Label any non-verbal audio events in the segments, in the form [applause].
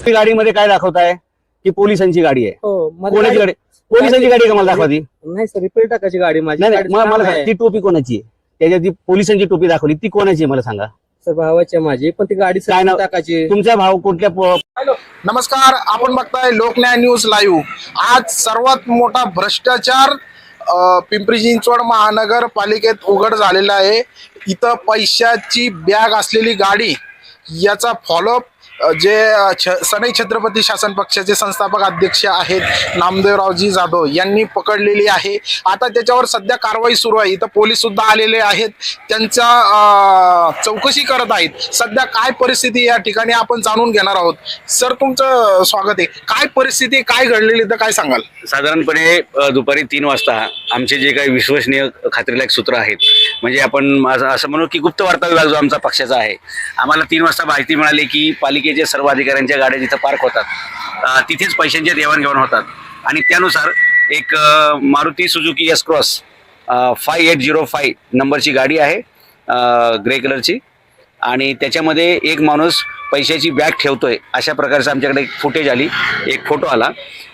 ती गाडीमध्ये काय दाखवताय की पोलिसांची गाडी आहे हो कोणाची गाडी- पोलिसांची गाडी आहे का मला दाखवा ती नाही सर रिपेअर टाकायची गाडी माझी नाही नाही मला मला सांगा, ती टोपी कोणाची आहे त्याच्या ती पोलिसांची टोपी दाखवली ती कोणाची आहे मला सांगा सर भावाची आहे माझी. पण ती गाडी काय नाव? टाकायची. तुमचा भाव कुठल्या पो- नमस्कार आपण बघताय लोकन्याय न्यूज लाईव्ह. आज सर्वात मोठा भ्रष्टाचार अ, पिंपरी चिंचवड महानगरपालिकेत उघड झालेला आहे. इथं पैशाची बॅग असलेली गाडी याचा फॉलोअप जे छ सनई छत्रपती शासन पक्षाचे संस्थापक अध्यक्ष आहेत नामदेवरावजी जाधव यांनी पकडलेली आहे. आता त्याच्यावर सध्या कारवाई सुरू आहे. इथं पोलीस सुद्धा आलेले आहेत. त्यांचा चौकशी करत आहेत. सध्या काय परिस्थिती या ठिकाणी आपण जाणून घेणार आहोत. सर तुमचं स्वागत आहे. काय परिस्थिती काय घडलेली तर काय सांगाल? साधारणपणे दुपारी तीन वाजता आमचे जे काही विश्वसनीय खात्रीलायक सूत्र आहेत म्हणजे आपण असं म्हणू की गुप्त वार्ता विभाग जो आमचा पक्षाचा आहे आम्हाला तीन वाजता माहिती मिळाली की पालिकेच्या सर्व अधिकाऱ्यांच्या गाड्या जिथं पार्क होतात तिथेच पैशांचे देवाणघेवाण होतात. आणि त्यानुसार एक Maruti Suzuki S cross five eight zero five नंबरची गाडी आहे ग्रे कलरची. आणि त्याच्यामध्ये एक माणूस पैशाची बॅग ठेवतोय अशा प्रकारचं आमच्याकडे एक फुटेज आली एक फोटो आला.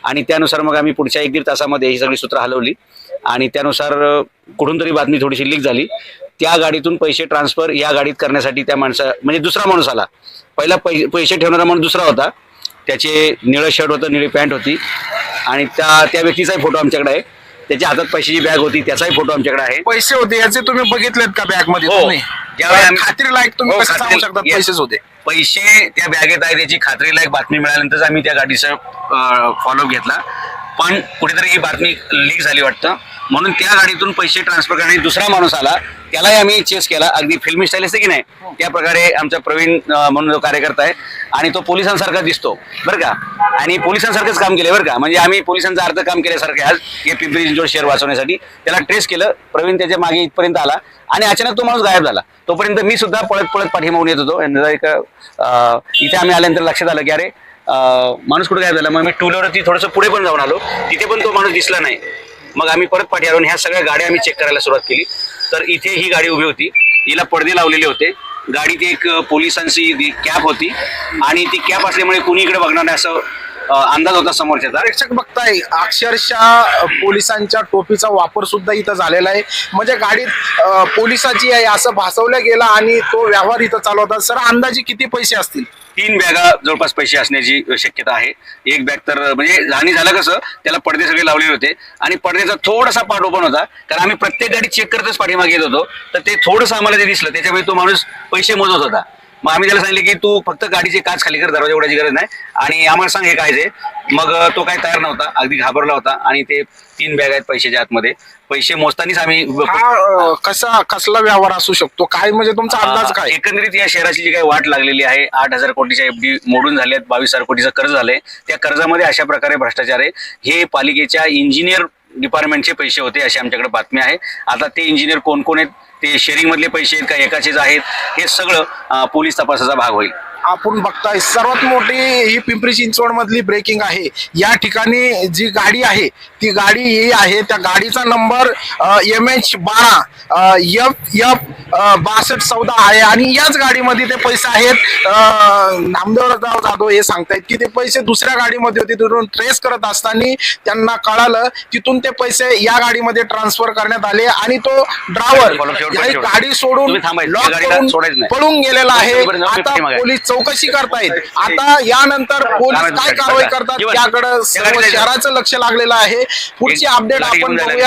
आणि त्यानुसार मग आम्ही पुढच्या एक दीड तासामध्ये ही सगळी सूत्र हलवली. आणि त्यानुसार कुठून तरी बातमी थोडीशी लीक झाली. त्या गाडीतून पैसे ट्रान्सफर या गाडीत करण्यासाठी त्या माणसा म्हणजे दुसरा माणूस आला. पहिला पै पैसे ठेवणारा माणूस दुसरा होता. त्याचे निळं शर्ट होतं निळी पॅन्ट होती. आणि त्या त्या व्यक्तीचाही फोटो आमच्याकडे आहे. त्याच्या हातात पैशाची बॅग होती त्याचाही फोटो आमच्याकडे आहे. पैसे होते याचे तुम्ही बघितलेत का बॅगमध्ये हो. तुम्ही? ज्यावेळी आम्ही- खात्री लायक तुम्ही हो, कसं सांगू खात्री- शकता yes. पैसेच होते. पैसे त्या बॅगेत आहे त्याची खात्रीलायक बातमी मिळाल्यानंतरच आम्ही त्या गाडीचा फॉलोअप घेतला. पण कुठेतरी ही बातमी लीक झाली वाटतं. म्हणून त्या गाडीतून पैसे ट्रान्सफर करण्यासाठी दुसरा माणूस आला त्यालाही आम्ही चेस केला अगदी फिल्मी स्टाईल असते की नाही त्या प्रकारे आमचा प्रवीण म्हणून जो कार्यकर्ता आहे आणि तो पोलिसांसारखा दिसतो बरं का आणि पोलिसांसारखंच काम केलं बरं का म्हणजे आम्ही पोलिसांचं अर्ध काम केल्यासारखे आज हे पिंपरी चिंचवड शहर वाचवण्यासाठी त्याला ट्रेस केलं प्रवीण त्याच्यामागे इथपर्यंत आला आणि अचानक तो माणूस गायब झाला तोपर्यंत मी सुद्धा पळत पळत पाठीमागून येत होतो एक इथे आम्ही आल्यानंतर लक्षात आलं की अरे माणूस कुठे गायब झाला मग मी टू व्हीलरवरती थोडंसं पुढे पण जाऊन आलो तिथे पण तो माणूस दिसला नाही मग आम्ही परत पाठीवरून ह्या सगळ्या गाड्या आम्ही चेक करायला सुरुवात केली. तर इथे ही गाडी उभी होती. हिला पडदे लावलेले होते. गाडीत एक पोलिसांची कॅप होती. आणि ती कॅप असल्यामुळे कुणी इकडे बघणार नाही असं अंदाज होता समोरच्याचा. प्रेक्षक बघताय अक्षरशः पोलिसांच्या टोपीचा वापर सुद्धा इथं झालेला आहे. म्हणजे गाडीत पोलिसाची आहे असं भासवलं गेलं आणि तो व्यवहार इथं चालू होता सर अंदाजे किती पैसे असतील? तीन बॅगा जवळपास पैसे असण्याची शक्यता आहे. एक बॅग तर म्हणजे हानी झालं कसं त्याला पडदे सगळे लावलेले होते. आणि पडद्याचा थोडासा पाठ ओपन होता. कारण आम्ही प्रत्येक गाडी चेक करतच पाठीमागे येत होतो. तर ते थोडंसं आम्हाला ते दिसलं त्याच्यामुळे तो माणूस पैसे मोजत होता. मग आम्ही त्याला सांगितले की तू फक्त गाडीचे काच खाली कर दरवाजा उघडायची गरज नाही. आणि आम्हाला सांग हे काय ते. मग तो काय तयार नव्हता. अगदी घाबरला होता. आणि ते तीन बॅग आहेत पैशाच्या आतमध्ये. पैसे मोजतानीच आम्ही हा अं, कसा कसला व्यवहार असू शकतो? काय म्हणजे तुमचा अंदाज काय? एकंदरीत या शहराची जी काही वाट लागलेली आहे आठ हजार कोटीच्या एफडी मोडून झाल्यात बावीस हजार कोटीचं कर्ज झालंय. त्या कर्जामध्ये अशा प्रकारे भ्रष्टाचार आहे. हे पालिकेच्या इंजिनियर डिपार्टमेंटचे पैसे होते अशी आमच्याकडे बातमी आहे. आता ते इंजिनियर कोण कोण आहेत? ते शेअरिंगमधले पैसे आहेत का? एकाचेच आहेत? हे सगळं पोलीस तपासाचा भाग होईल. आपण बघताय सर्वात मोठी ही पिंपरी चिंचवड मधली ब्रेकिंग आहे या ठिकाणी जी गाडी आहे ती गाडी ही आहे त्या गाडीचा नंबर एम एच बारा एफ एफ बासष्ट चौदा आहे आणि याच गाडीमध्ये ते पैसे आहेत नामदेवराव जाधव हे सांगतायत की ते पैसे दुसऱ्या गाडीमध्ये होते तिथून ट्रेस करत असताना त्यांना कळालं तिथून ते पैसे या गाडीमध्ये ट्रान्सफर करण्यात आले आणि तो ड्रायव्हर. गाडी सोडून. पळून गेलेला आहे आता. पोलीस चौकशी करतायत. [laughs] आता यानंतर पोलीस काय कारवाई करतात. त्याकडे शहराचं लक्ष लागलेलं आहे. पुढची अपडेट आपण बघूया.